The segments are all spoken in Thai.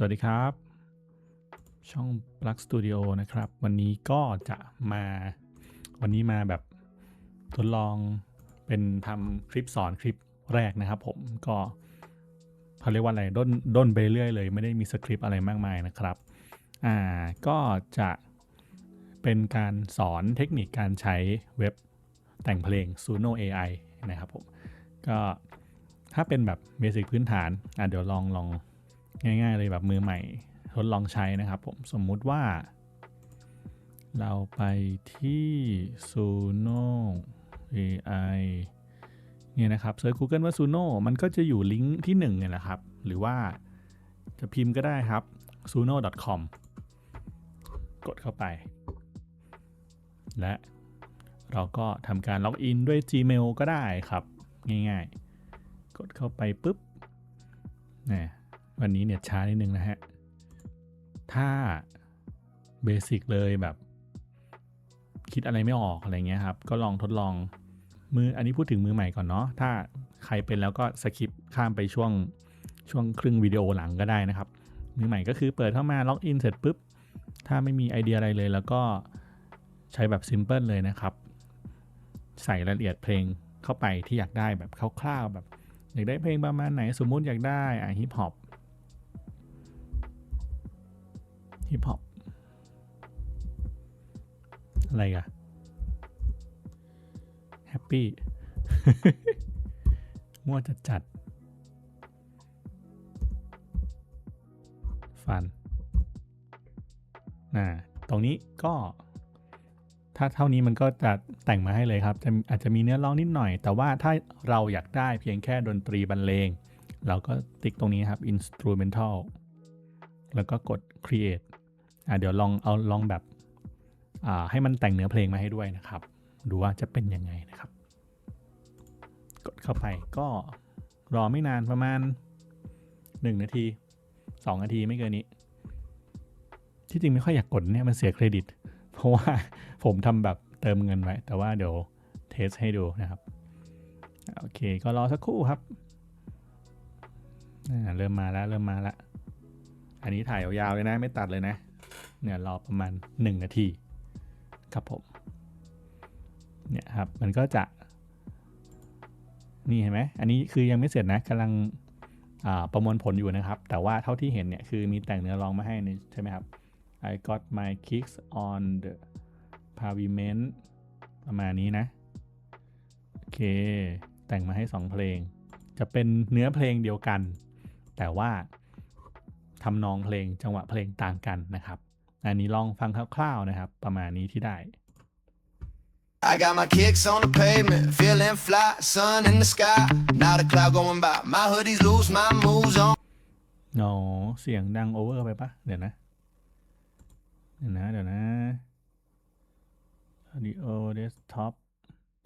สวัสดีครับ ช่อง Plug Studio นะครับ วันนี้ก็จะมาวันนี้มาแบบทดลองเป็นทำคลิปสอนคลิปแรกนะครับผมก็เขาเรียกว่าอะไรด้นด้นไปเรื่อยเลย ไม่ได้มีสคริปต์อะไรมากมายนะครับอ่าก็จะเป็นการสอนเทคนิคการใช้เว็บแต่งเพลง Suno AI นะครับผมก็ถ้าเป็นแบบเบสิกพื้นฐานอะเดี๋ยวลองลอง ง่าย ๆ เลยแบบมือใหม่ทดลองใช้นะครับผมสมมุติว่า เราไปที่ Suno AI เนี่ยนะครับเซิร์ช Google ว่า Suno มันก็จะอยู่ลิงก์ที่1เนี่ยแหละครับ หรือว่าจะพิมพ์ก็ได้ครับ suno.com กดเข้าไป และเราก็ทำการล็อกอินด้วย Gmail ก็ได้ครับ ง่ายๆ กดเข้าไปปุ๊บนะ วันนี้เน็ตช้านิดนึงนะฮะ ถ้าเบสิกเลยแบบ คิดอะไรไม่ออกอะไรเงี้ยครับ ก็ลองทดลองมืออันนี้พูดถึงมือใหม่ก่อนเนาะถ้าใครเป็นแล้วก็สคิปข้ามไปช่วงช่วงครึ่งวิดีโอหลังก็ได้นะครับ มือใหม่ก็คือเปิดเข้ามาล็อกอินเสร็จปุ๊บ ถ้าไม่มีไอเดียอะไรเลย แล้วก็ใช้แบบซิมเพิลเลยนะครับ ใส่รายละเอียดเพลงเข้าไปที่อยากได้แบบคร่าวๆแบบ อยากได้เพลงประมาณไหนสมมุติอยากได้อะฮิปฮอป ฮิปฮอปอะไรอะแฮปปี้มั่วจัดจัดฟันอ่าตรงนี้ก็ถ้าเท่านี้มันก็จะแต่งมาให้เลยครับจะอาจจะมีเนื้อร้องนิดหน่อย แต่ว่าถ้าเราอยากได้เพียงแค่ดนตรีบรรเลง เราก็ติ๊กตรงนี้ครับ instrumental แล้วก็กด create อ่าเดี๋ยวลองเอาลองแบบอ่าให้มันแต่งเนื้อเพลงมาให้ด้วยนะครับ ดูว่าจะเป็นยังไงนะครับ กดเข้าไปก็รอไม่นานประมาณ 1 นาที 2 นาทีไม่เกินนี้ ที่จริงไม่ค่อยอยากกดเนี่ยมันเสียเครดิต เพราะว่าผมทำแบบเติมเงินไว้ แต่ว่าเดี๋ยวเทสให้ดูนะครับโอเคก็รอสักครู่ครับเริ่มมาแล้วเริ่มมาแล้ว อันนี้ถ่ายยาวๆเลยนะ ไม่ตัดเลยนะ เนี่ยรอประมาณ 1 นาทีครับผมเนี่ยครับมันก็จะนี่เห็นไหมอันนี้คือยังไม่เสร็จนะกำลังประมวลผลอยู่นะครับ แต่ว่าเท่าที่เห็นเนี่ยคือมีแต่งเนื้อร้องมาให้ใช่ไหมครับ I got my kicks on the pavement ประมาณนี้นะ โอเค แต่งมาให้ 2 เพลง จะเป็นเนื้อเพลงเดียวกัน แต่ว่าทำนองเพลงจังหวะเพลงต่างกันนะครับ อันนี้ลองฟังคร่าวๆนะครับ ประมาณนี้ที่ได้ I got my kicks on the pavement, feeling fly, sun in the sky. Not a cloud going by. My hoodies loose, my moves on. โอ้เสียงดังโอเวอร์ไปปะเดี๋ยวนะ เดี๋ยวนะ เดี๋ยวนะ audio desktop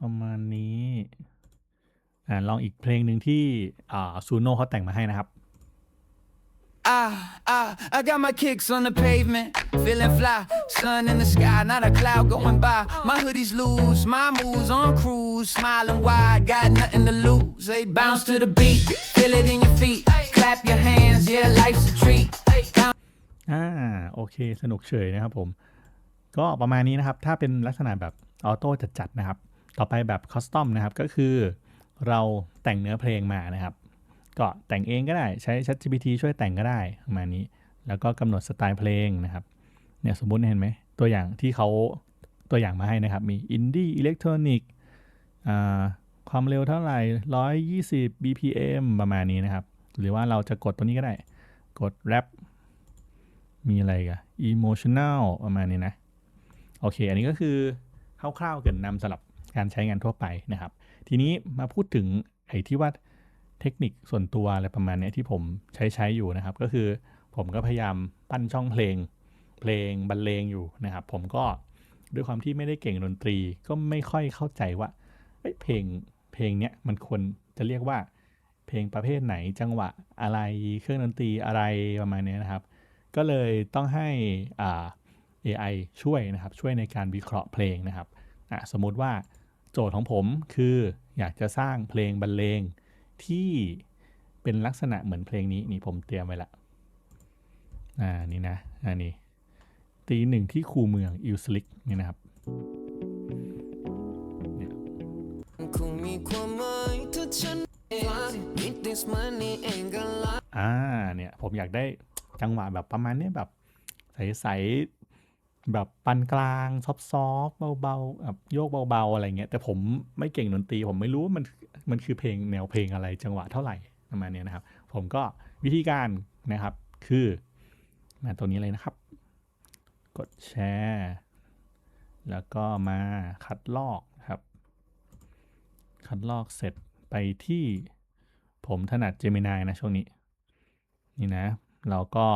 ประมาณนี้ อ่าลองอีกเพลงหนึ่งที่อ่าซูโน่เขาแต่งมาให้นะครับ Ah, ah, I got my kicks on the pavement, feeling fly, sun in the sky, not a cloud going by. My hoodies loose, my moves on cruise, smiling wide, got nothing to lose. They bounce to the beat, feel it in your feet, clap your hands, yeah, life's a treat. อ่าโอเค สนุกเฉยนะครับผม ก็ประมาณนี้นะครับ ถ้าเป็นลักษณะแบบออโต้จัดๆนะครับ ต่อไปแบบคอสตอมนะครับ ก็คือเราแต่งเนื้อเพลงมานะครับ ก็แต่งเองก็ได้ใช้ ChatGPT ช่วยแต่งก็ได้ประมาณนี้ แล้วก็กำหนดสไตล์เพลงนะครับเนี่ยสมมุติเห็นไหมตัวอย่างที่เขาตัวอย่างมาให้นะครับ มีอินดี้อิเล็กทรอนิกส์ความเร็วเท่าไหร่ 120 BPM ประมาณนี้นะครับ หรือว่าเราจะกดตัวนี้ก็ได้ กดแรปมีอะไรกัน emotional ประมาณนี้นะ โอเค อันนี้ก็คือคร่าวๆเกินนำสำหรับการใช้งานทั่วไปนะครับ ทีนี้มาพูดถึงไอ้ที่ว่า เทคนิคส่วนตัวอะไรประมาณนี้ที่ผมใช้ใช้อยู่นะครับ ก็คือผมก็พยายามปั้นช่องเพลง เพลงบรรเลงอยู่นะครับ ผมก็ด้วยความที่ไม่ได้เก่งดนตรี ก็ไม่ค่อยเข้าใจว่าเเพลงเพลงเนี้ยมันควรจะเรียกว่า เพลงประเภทไหนจังหวะอะไรเครื่องดนตรีอะไรประมาณนี้นะครับ ก็เลยต้องให้อ่า AI ช่วยนะครับช่วยในการวิเคราะห์เพลงนะครับสมมุติว่าโจทย์ของผมคืออยากจะสร้างเพลงบรรเลง ที่เป็นลักษณะเหมือนเพลงนี้นี่ผมเตรียมไว้ละอ่านี่นะอันนี้ตีหนึ่งที่คูเมืองอิลสลิกนี่นะครับคงมีความหมายถ้าฉันอ่าเนี่ยผมอยากได้จังหวะแบบประมาณนี้แบบ ใสๆแบบปานกลาง ซอฟๆเบาๆแบบโยกเบาๆ อะไรเงี้ยแต่ผมไม่เก่งดนตรีผมไม่รู้ว่ามัน มันคือเพลงแนวเพลงอะไรจังหวะเท่าไหร่ประมาณนี้นะครับ ผมก็วิธีการนะครับคือมาตัวนี้เลยนะครับ กดแชร์แล้วก็มาคัดลอกนะครับ คัดลอกเสร็จไปที่ผมถนัด Gemini นะช่วงนี้ นี่นะ เราก็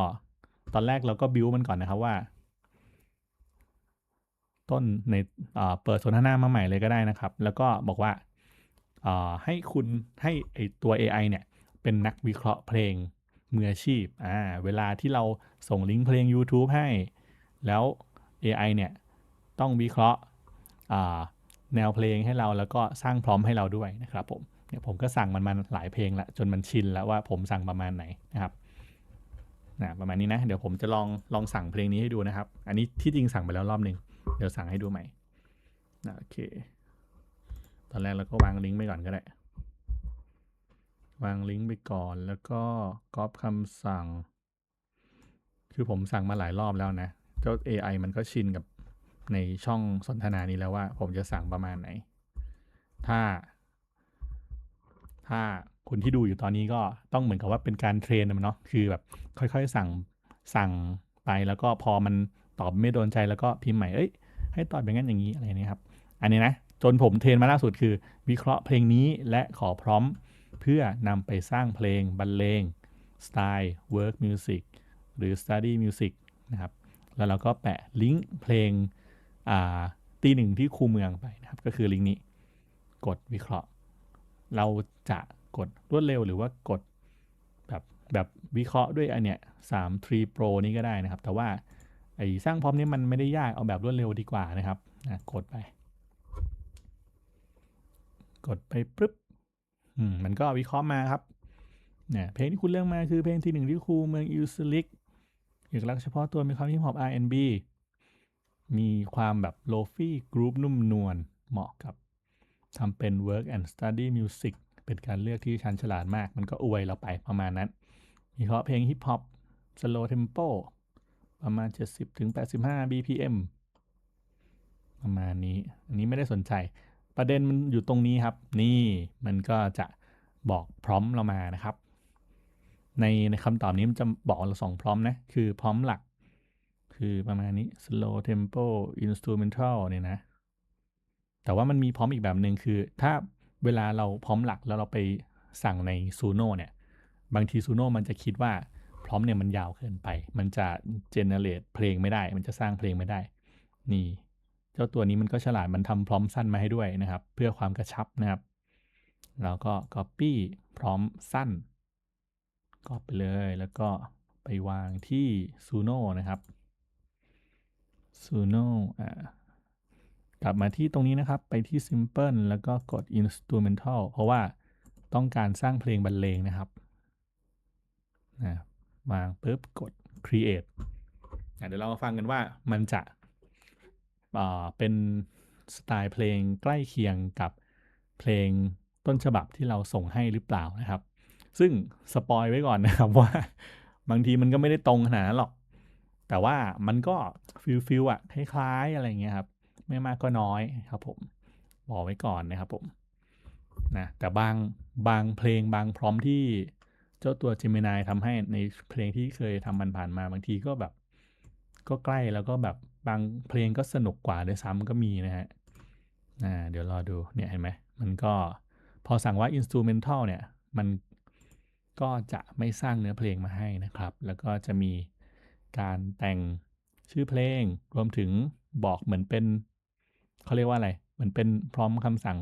ตอนแรกเราก็บิวมันก่อนนะครับว่า ต้นในเปิดสนทนามาใหม่เลยก็ได้นะครับ แล้วก็บอกว่า ให้คุณให้ไอตัว AI เนี่ยเป็นนักวิเคราะห์เพลงมืออาชีพอ่าเวลาที่เราส่งลิงก์เพลง YouTube ให้ แล้ว AI เนี่ยต้องวิเคราะห์อ่าแนวเพลงให้เราแล้วก็สร้างพร้อมให้เราด้วยนะครับผมเนี่ยผมก็สั่งมันมาหลายเพลงละจนมันชินแล้วว่าผมสั่งประมาณไหนนะครับนะประมาณนี้นะ เดี๋ยวผมจะลองลองสั่งเพลงนี้ให้ดูนะครับ อันนี้ที่จริงสั่งไปแล้วรอบหนึ่งเดี๋ยวสั่งให้ดูใหม่โอเค ตอนแรกเราก็วางลิงก์ไปก่อนก็ได้ วางลิงก์ไปก่อนแล้วก็ก๊อปคำสั่ง คือผมสั่งมาหลายรอบแล้วนะ เจ้า AI มันก็ชินกับในช่องสนทนานี้แล้วว่า ผมจะสั่งประมาณไหน ถ้า ถ้าคุณที่ดูอยู่ตอนนี้ก็ต้องเหมือนกับว่าเป็นการเทรนมันเนาะ คือแบบค่อยๆสั่งสั่งไปแล้วก็พอมันตอบไม่โดนใจแล้วก็พิมพ์ใหม่ เอ้ย ให้ตอบอย่างนั้นอย่างนี้อะไรนี้ครับ อันนี้นะ จนผมเทรนมาล่าสุดคือ วิเคราะห์เพลงนี้และขอพร้อมเพื่อนำไปสร้างเพลงบรรเลงสไตล์ work music หรือ study music นะครับ แล้วเราก็แปะลิงก์เพลงอ่าตีหนึ่งที่คูเมืองไปนะครับ ก็คือลิงก์นี้ กดวิเคราะห์ เราจะกดรวดเร็วหรือว่ากดแบบแบบวิเคราะห์ด้วยอันเนี้ยสามทรีโปรนี้ก็ได้นะครับ แต่ว่าไอ้สร้างพร้อมนี้มันไม่ได้ยากเอาแบบรวดเร็วดีกว่านะครับนะกดไป กดไปปุ๊บอืมมันก็วิเคราะห์มาครับเนี่ยเพลงที่คุณเลือกมาคือเพลงที่หนึ่งที่ครูเมืองอิลสลิกเอกลักษณ์เฉพาะตัวมีความฮิปฮอป R&B มีความแบบโลฟี่กรุ๊ปนุ่มนวลเหมาะกับทำเป็น work and study music เป็นการเลือกที่ชันฉลาดมาก มันก็อวยเราไปประมาณนั้น มีเคราะห์เพลงฮิปฮอป slow tempo ประมาณ 70ถึง85 BPM ประมาณนี้ อันนี้ไม่ได้สนใจ ประเด็นมันอยู่ตรงนี้ครับ นี่มันก็จะบอกพร้อมเรามานะครับ ในในคำตอบนี้มันจะบอกเราสองพร้อมนะ คือพร้อมหลัก คือประมาณนี้ slow tempo instrumental เนี่ยนะ แต่ว่ามันมีพร้อมอีกแบบหนึ่งคือ ถ้าเวลาเราพร้อมหลักแล้วเราไปสั่งในซูโน่เนี่ย บางทีซูโน่มันจะคิดว่าพร้อมเนี่ยมันยาวเกินไป มันจะเจเนเรตเพลงไม่ได้ มันจะสร้างเพลงไม่ได้ นี่ เจ้าตัวนี้มันก็ฉลาดมันทำพร้อมสั้นมาให้ด้วยนะครับ เพื่อความกระชับนะครับ แล้วก็ Copy พร้อมสั้นก็ไปเลยแล้วก็ไปวางที่ Suno นะครับ Suno อ่ากลับมาที่ตรงนี้นะครับไปที่ Simple แล้วก็กด Instrumental เพราะว่าต้องการสร้างเพลงบรรเลงนะครับนะวางปุ๊บกด Create อะเดี๋ยวเรามาฟังกันว่ามันจะ เป็นสไตล์เพลงใกล้เคียงกับเพลงต้นฉบับที่เราส่งให้หรือเปล่านะครับ ซึ่งสปอยไว้ก่อนนะครับว่า บางทีมันก็ไม่ได้ตรงขนาดนั้นหรอก แต่ว่ามันก็ฟิลฟิลอะคล้ายๆอะไรเงี้ยครับ ไม่มากก็น้อยครับผมบอกไว้ก่อนนะครับผมนะแต่บางบางเพลงบางพร้อมที่เจ้าตัว Gemini ทำให้ในเพลงที่เคยทำมันผ่านมาบางทีก็แบบ ก็ใกล้แล้วก็แบบ บางเพลงก็สนุกกว่าด้วยซ้ำก็มีนะฮะอ่าเดี๋ยวรอดูเนี่ยเห็นไหมมันก็พอสั่งว่า instrumental เนี่ยมันก็จะไม่สร้างเนื้อเพลงมาให้นะครับ แล้วก็จะมีการแต่งชื่อเพลง รวมถึงบอกเหมือนเป็นเขาเรียกว่าอะไร เหมือนเป็นพร้อมคำสั่ง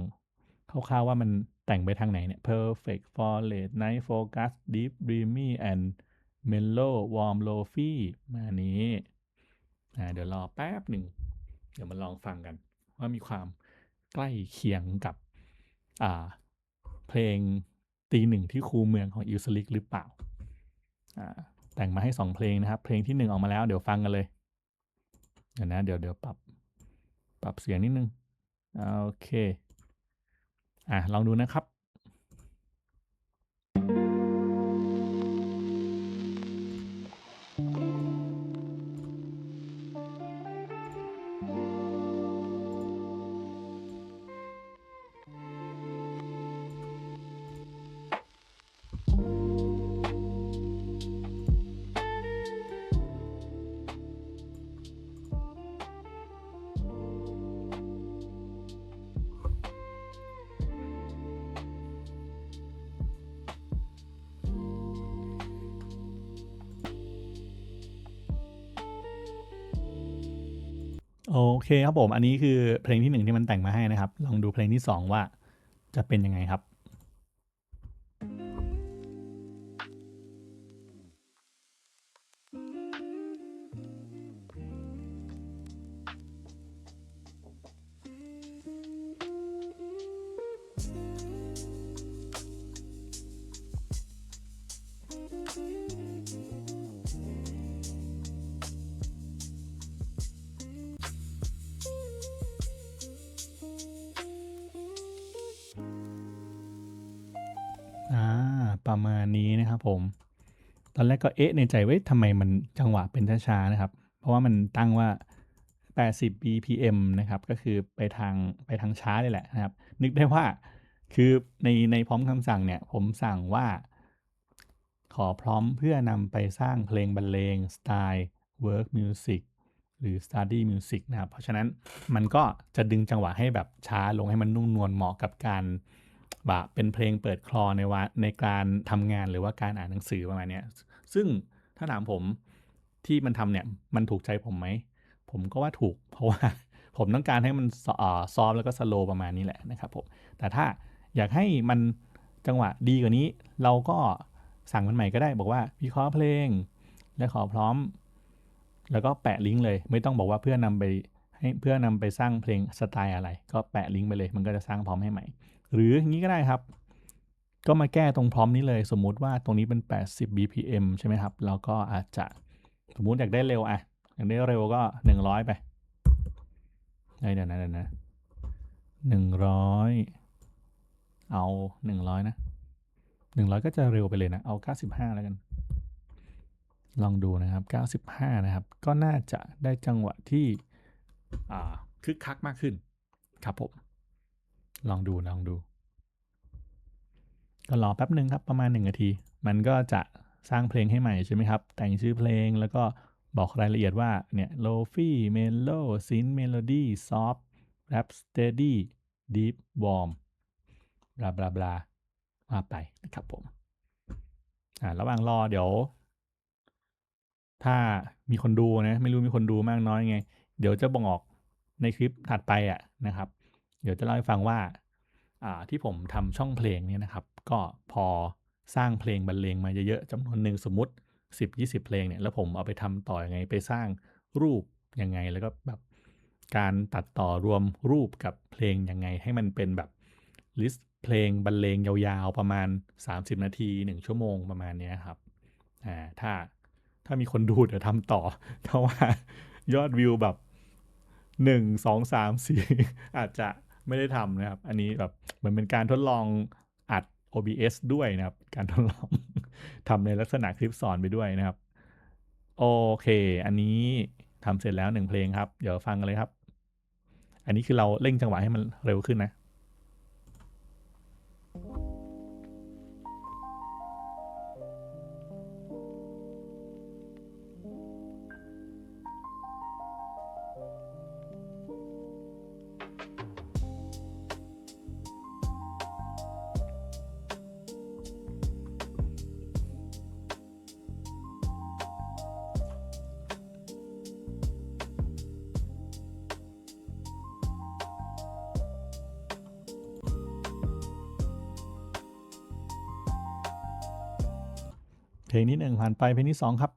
คร่าวๆว่ามันแต่งไปทางไหนเนี่ย perfect for late night focus deep dreamy and mellow warm lofi มานี้ อ่าเดี๋ยวรอแป๊บหนึ่ง เดี๋ยวมาลองฟังกัน ว่ามีความใกล้เคียงกับอ่าเพลงตีหนึ่งที่คูเมืองของอิลสลิกหรือเปล่าอ่าแต่งมาให้สองเพลงนะครับ เพลงที่หนึ่งออกมาแล้วเดี๋ยวฟังกันเลย เดี๋ยวนะ เดี๋ยวเดี๋ยวปรับ ปรับเสียงนิดนึง โอเค อะลองดูนะครับ โอเคครับผม อันนี้คือเพลงที่หนึ่งที่มันแต่งมาให้นะครับ ลองดูเพลงที่สองว่าจะเป็นยังไงครับ ประมาณนี้นะครับผม ตอนแรกก็เอ๊ะในใจว้ยทำไมมันจังหวะเป็นช้าๆนะครับ เพราะว่ามันตั้งว่า 80 BPM นะครับ ก็คือไปทางไปทางช้าเลยแหละนะครับ นึกได้ว่าคือในในพร้อมคำสั่งเนี่ย ผมสั่งว่า ขอพร้อมเพื่อนำไปสร้างเพลงบรรเลงสไตล์ work music หรือ study music นะครับ เพราะฉะนั้นมันก็จะดึงจังหวะให้แบบช้าลงให้มันนุ่มนวลเหมาะกับการ บบเป็นเพลงเปิดคลอในวะในการทำงานหรือว่าการอ่านหนังสือประมาณนี้ซึ่งถ้าถามผมที่มันทำเนี่ยมันถูกใจผมไหม ผมก็ว่าถูก เพราะว่าผมต้องการให้มันซออซอฟแล้วก็สโลประมาณนี้แหละนะครับผมแต่ถ้าอยากให้มันจังหวะดีกว่านี้ เราก็สั่งมันใหม่ก็ได้ บอกว่าวิเคราะห์เพลง และขอพร้อม แล้วก็แปะลิงก์เลย ไม่ต้องบอกว่าเพื่อนำไปให้เพื่อนำไปสร้างเพลงสไตล์อะไร ก็แปะลิงก์ไปเลย มันก็จะสร้างพร้อมให้ใหม่ หรืออย่างนี้ก็ได้ครับ ก็มาแก้ตรงพร้อมนี้เลย สมมุติว่าตรงนี้เป็น 80 BPM ใช่ไหมครับ เราก็อาจจะสมมุติอยากได้เร็วอะอยากได้เร็วก็ 100 ไปเดี๋ยวนะเดี๋ยวนะ100เอา100นะ100ก็จะเร็วไปเลยนะ เอา95แล้วกัน ลองดูนะครับ95นะครับ ก็น่าจะได้จังหวะที่คึกคักมากขึ้น ครับผม ลองดูลองดู ก็รอแป๊บหนึ่งครับประมาณ1นาที มันก็จะสร้างเพลงให้ใหม่ใช่ไหมครับ แต่งชื่อเพลงแล้วก็บอกรายละเอียดว่าเนี่ย lofi melo synth melody soft rap steady deep warm บลาบลาบลาว่าไปนะครับผมอ่าระหว่างรอเดี๋ยว ถ้ามีคนดูนะ ไม่รู้มีคนดูมากน้อยไง เดี๋ยวจะบอกในคลิปถัดไปอะนะครับ เดี๋ยวจะเล่าให้ฟังว่าอ่าที่ผมทำช่องเพลงเนี่ยนะครับ ก็พอสร้างเพลงบรรเลงมาเยอะๆจำนวนหนึ่งสมมติ 10-20 เพลงเนี่ยแล้วผมเอาไปทำต่ออยังไงไปสร้างรูปยังไงแล้วก็แบบการตัดต่อรวมรูปกับเพลงยังไง ให้มันเป็นแบบลิสต์เพลงบรรเลงยาวๆประมาณ 30 นาที 1 ชั่วโมงประมาณนี้ครับอ่าถ้าถ้ามีคนดูเดี๋ยวทำต่อเพราะว่ายอดวิวแบบหนึ่งสองสามสี่อาจจะ ไม่ได้ทำนะครับ อันนี้แบบเหมือนเป็นการทดลองอัด OBS ด้วยนะครับ การทดลองทำในลักษณะคลิปสอนไปด้วยนะครับ โอเค อันนี้ทำเสร็จแล้วหนึ่งเพลงครับ เดี๋ยวฟังกันเลยครับ อันนี้คือเราเร่งจังหวะให้มันเร็วขึ้นนะ เพลงนี้หนึ่งผ่านไปเพลงที่สองครับ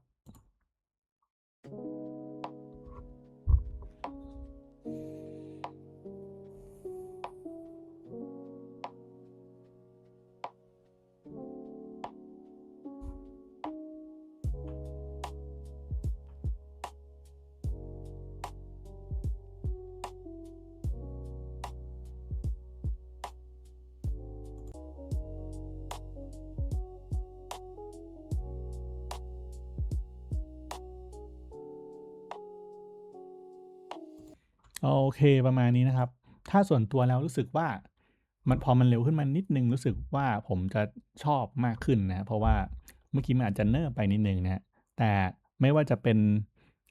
เคประมาณนี้นะครับ ถ้าส่วนตัวแล้วรู้สึกว่า มันพอมันเร็วขึ้นมานิดนึงรู้สึกว่าผมจะชอบมากขึ้นนะ เพราะว่าเมื่อกี้มันอาจจะเนิบไปนิดนึงนะแต่ไม่ว่าจะเป็น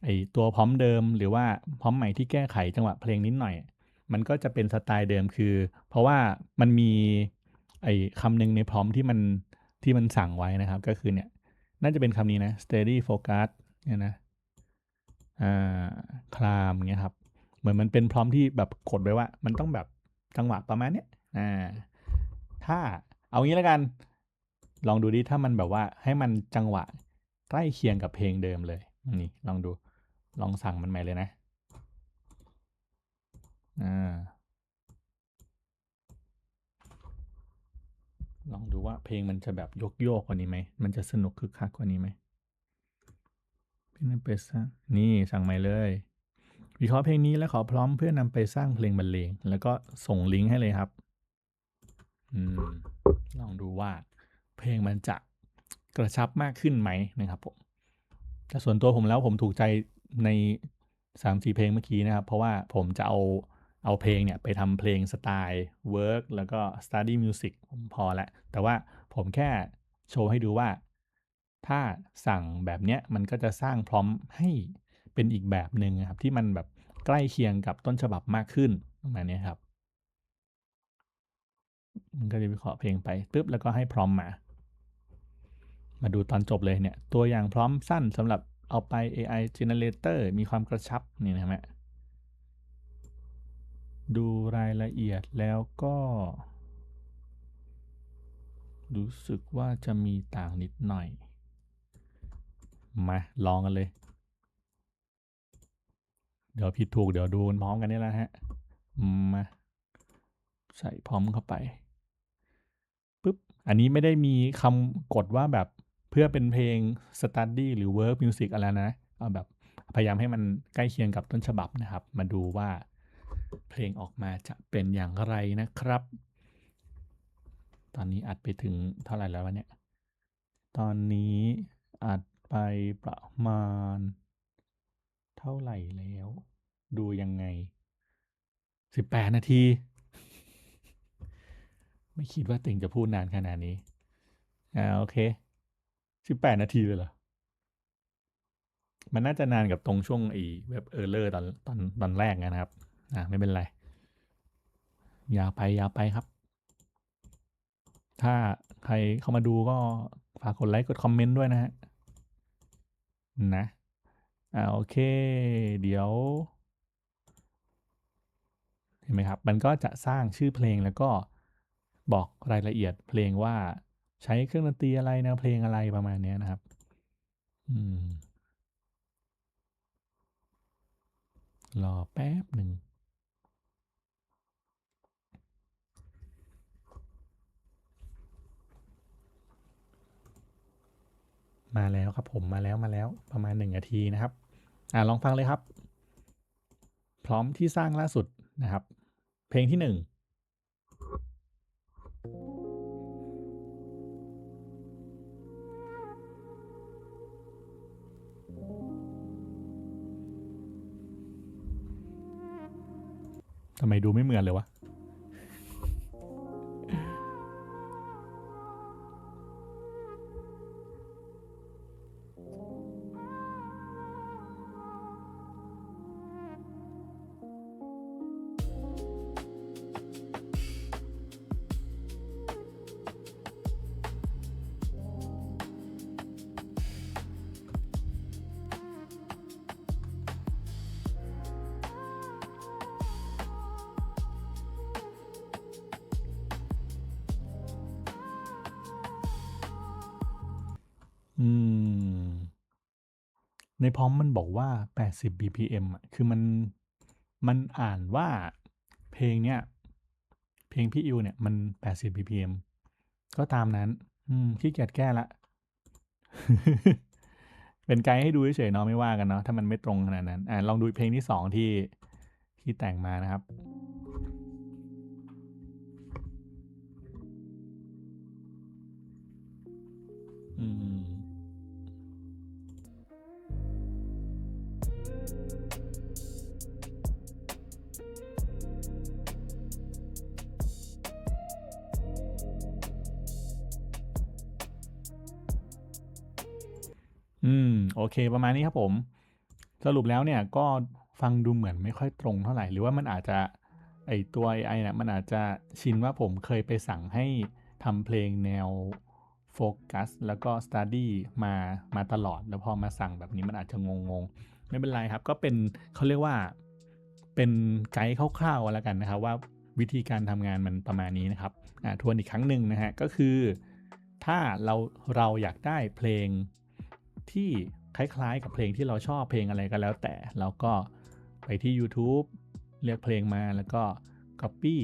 ไอตัวพร้อมเดิมหรือว่าพร้อมใหม่ที่แก้ไขจังหวะเพลงนิดหน่อย มันก็จะเป็นสไตล์เดิมคือ เพราะว่ามันมีไอคำหนึ่งในพร้อมที่มันที่มันสั่งไว้นะครับ ก็คือเนี่ยน่าจะเป็นคำนี้นะ steady focus เนี่ยนะอ่าคลามเงี้ยครับ มือนมันเป็นพร้อมที่แบบกดไว้ว่า มันต้องแบบจังหวะประมาณเนี้ยอ่าถ้าเอางี้แล้วกัน ลองดูดิถ้ามันแบบว่าให้มันจังหวะใกล้เคียงกับเพลงเดิมเลยนี่ลองดูลองสั่งมันใหม่เลยนะอ่าลองดูว่าเพลงมันจะแบบยกโยกกว่านี้ไหม มันจะสนุกคึกคักกว่านี้ไหมเป็นเปซะนี่สั่งใหม่เลย วิเคราะห์เพลงนี้และขอพร้อมเพื่อนำไปสร้างเพลงบรรเลง แล้วก็ส่งลิงก์ให้เลยครับอลองดูว่า เพลงมันจะกระชับมากขึ้นไหมนะครับผมแต่ส่วนตัวผมแล้วผมถูกใจในสามสี่เพลงเมื่อกี้นะครับ เพราะว่าผมจะเอาเอาเพลงเนี่ยไปทำเพลงสไตล์ work แล้วก็ study music ผมพอละแต่ว่าผมแค่โชว์ให้ดูว่า ถ้าสั่งแบบเนี้ยมันก็จะสร้างพร้อมให้ เป็นอีกแบบหนึ่งนะครับที่มันแบบใกล้เคียงกับต้นฉบับมากขึ้นประมาณนี้ครับมันก็จะวิเคราะห์เพลงไปปุ๊บแล้วก็ให้พร้อมมา มาดูตอนจบเลยเนี่ยตัวอย่างพร้อมสั้นสำหรับเอาไป AI generator มีความกระชับนี่นะฮะดูรายละเอียดแล้วก็ รู้สึกว่าจะมีต่างนิดหน่อย มาลองกันเลย เดี๋ยวผิดถูกเดี๋ยวดูพร้อมกันนี่แหละฮะมาใส่พร้อมเข้าไปปุ๊บอันนี้ไม่ได้มีคำกดว่าแบบเพื่อเป็นเพลง study หรือ work music อะไรนะเอาแบบพยายามให้มันใกล้เคียงกับต้นฉบับนะครับ มาดูว่าเพลงออกมาจะเป็นอย่างไรนะครับ ตอนนี้อัดไปถึงเท่าไหร่แล้ววะเนี่ย ตอนนี้อัดไปประมาณ เท่าไหร่แล้ว ดูยังไงสิบแปดนาที ไม่คิดว่าติงจะพูดนานขนาดนี้ อ่าโอเคสิบแปดนาทีเลยเหรอ มันน่าจะนานกับตรงช่วงอ้เว็บเออร์เลอร์ตอนตอนตอนแรกนะครับ อ่าไม่เป็นไร ยาวไปยาวไปครับ ถ้าใครเข้ามาดูก็ฝากกดไลค์กดคอมเมนต์ด้วยนะฮะนะ อ่าโอเค เดี๋ยว เห็นไหมครับ มันก็จะสร้างชื่อเพลงแล้วก็บอกรายละเอียดเพลงว่าใช้เครื่องดนตรีอะไรแนวเพลงอะไรประมาณนี้นะครับ อืม รอแป๊บหนึ่งมาแล้วครับผมมาแล้วมาแล้วประมาณหนึ่งนาทีนะครับ อ่าลองฟังเลยครับ พร้อมที่สร้างล่าสุดนะครับ เพลงที่หนึ่งทำไมดูไม่เหมือนเลยวะ อืม ในพร้อมมันบอกว่า 80 BPM อะคือมัน มันอ่านว่าเพลงเนี้ย เพลงพี่อิวเนี่ย มัน 80 BPM ก็ตามนั้น อืมขี้เกียจแก้ละ เป็นไกด์ให้ดูเฉยๆเนาะไม่ว่ากันเนาะถ้ามันไม่ตรงขนาดนั้น อ่าลองดูเพลงที่สองที่ที่แต่งมานะครับ อืม โอเค ประมาณนี้ครับผม สรุปแล้วเนี่ยก็ฟังดูเหมือนไม่ค่อยตรงเท่าไหร่ หรือว่ามันอาจจะไอตัว AI เนี่ยมันอาจจะชินว่าผมเคยไปสั่งให้ทำเพลงแนวโฟกัสแล้วก็สต u d ดี้มามาตลอด แล้วพอมาสั่งแบบนี้มันอาจจะงงๆไม่เป็นไรครับ ก็เป็นเขาเรียกว่าเป็นไกด์คร่าวๆแล้วกันนะครับ ว่าวิธีการทำงานมันประมาณนี้นะครับอ่าทวนอีกครั้งหนึ่งนะฮะก็คือ ถ้าเราเราอยากได้เพลง ที่คล้าย ๆ กับเพลงที่เราชอบเพลงอะไรก็แล้ว แต่เราก็ไปที่ YouTube เลือกเพลงมาแล้วก็ Copy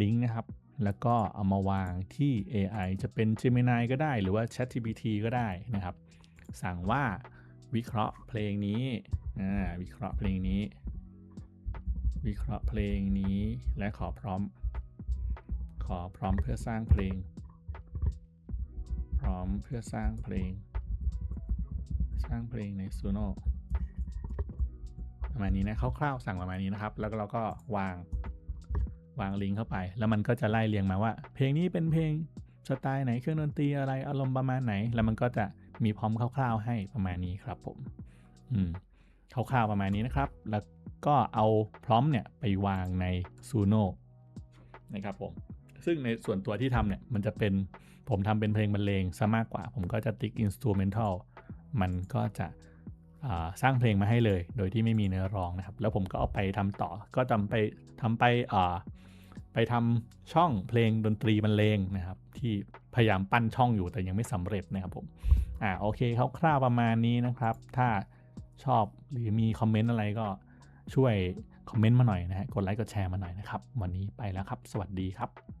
ลิงก์นะครับ แล้วก็เอามาวางที่ AI จะเป็น Gemini ก็ได้หรือว่า ChatGPT ก็ได้นะครับ สั่งว่าวิเคราะห์เพลงนี้วิเคราะห์เพลงนี้ วิเคราะห์เพลงนี้และขอพร้อม ขอพร้อมเพื่อสร้างเพลง พร้อมเพื่อสร้างเพลง สร้างเพลงใน Suno ประมาณนี้นะคร่าวๆสั่งประมาณนี้นะครับ แล้วเราก็วางวางลิงก์เข้าไป แล้วมันก็จะไล่เรียงมาว่า เพลงนี้เป็นเพลงสไตล์ไหนเครื่องดนตรีอะไรอารมณ์ประมาณไหน แล้วมันก็จะมีพร้อมคร่าว ๆ ให้ประมาณนี้ครับผม อืมคร่าวๆประมาณนี้นะครับ แล้วก็เอาพร้อมเนี่ยไปวางใน Suno นะครับผม ซึ่งในส่วนตัวที่ทำเนี่ยมันจะเป็นผมทำเป็นเพลงบรรเลงซะมากกว่า ผมก็จะติ๊กอินสตูเมันก็จะสร้างเพลงมาให้เลย โดยที่ไม่มีเนื้อร้องนะครับ แล้วผมก็เอาไปทำต่อ ก็ทำไปทำไปไปทำช่องเพลงดนตรีบรรเลงนะครับ ที่พยายามปั้นช่องอยู่แต่ยังไม่สำเร็จนะครับผม อ่าโอเคคร่าวๆประมาณนี้นะครับ ถ้าชอบหรือมีคอมเมนต์อะไรก็ช่วยคอมเมนต์มาหน่อยนะฮะ กดไลค์กดแชร์มาหน่อยนะครับ วันนี้ไปแล้วครับ สวัสดีครับ